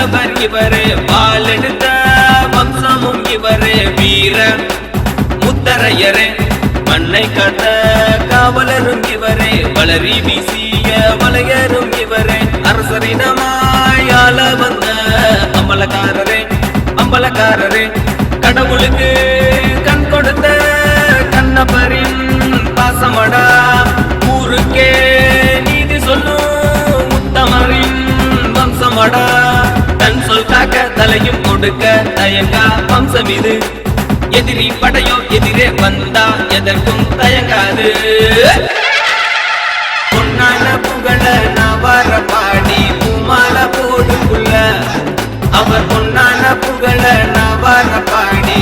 வல்லவர் இவரே வாழெடுத்த வம்சமும் இவரே வீர முத்தரையரே. மண்ணை காத்த காவலரும் இவரே வளரி வீசிய வளையரும் இவரே. அரசரிடமாயால வந்த அம்பலக்காரரே அம்பலக்காரரே. கடவுளுக்கு கொடுக்க தயங்கா வம்சம் இது எதிரி படையோ எதிரே வந்தா எதற்கும் தயங்காது. பொன்னான புகழ நவர பாடி பூமால போடுக்குள்ள அவர் பொன்னான புகழ நவர பாடி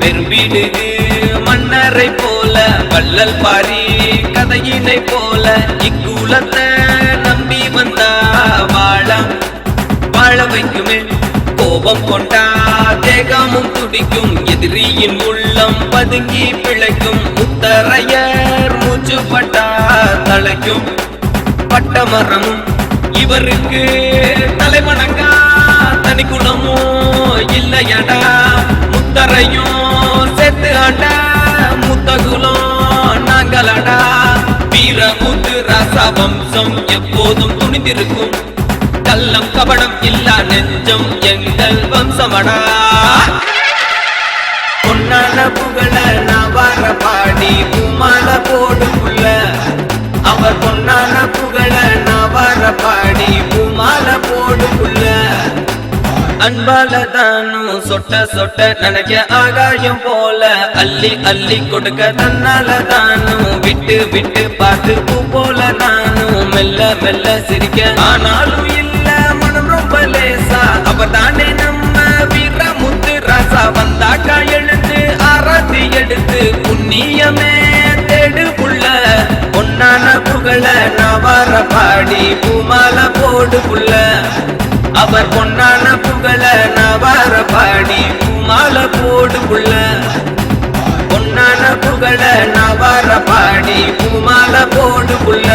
பெரும்பிடு மன்னரை போல வள்ளல் பாரி கதையினை போல இக்குலத்தை நம்பி வந்தா வாழ வாழ வைக்குமே கோபம் கொண்டா தேகமும் துடிக்கும் எதிரியின் உள்ளம் பதுங்கி பிழைக்கும் முத்தரையர் மூச்சு பட்டா தலைக்கும் பட்டமரமும் இவருக்கு தலைவணங்கா தனி குணமும் இல்லையடா முத்தரையும் செத்து ஆண்டா முத்தகுலம் நாங்களடா வீரமுத்து ராசா வம்சம் எப்போதும் துணிந்திருக்கும். கள்ளம் கபடம் இல்லா நெஞ்சம் எங்கள் வம்சமடா. பொன்னான புகழ நான் வர பாடி உமால போடும் அன்பாலதானும் சொட்ட சொட்ட நினைக்க ஆகாயம் போல அள்ளி அள்ளி கொடுக்க தன்னால தானும் விட்டு விட்டு பார்த்து பூ போல நானும் மெல்ல மெல்ல சிரிக்க ஆனாலும் இல்ல மனம் ரொம்ப லேசா. அவதானே நம்ம வீர முத்து ராசா வந்தாக்கா எழுந்து ஆராத்தி எடுத்து புண்ணியமே தேடு புள்ள. பொன்னான புகழ நவார பாடி பூமால போடு புள்ள. அவர் பொன்னான கூடுக்குள்ள பொன்னான புகழ நவார பாடி பூமால போடுக்குள்ள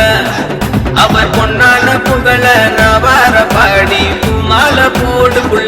அவர் பொன்னான புகழ நவார பாடி பூமால போடுக்குள்ள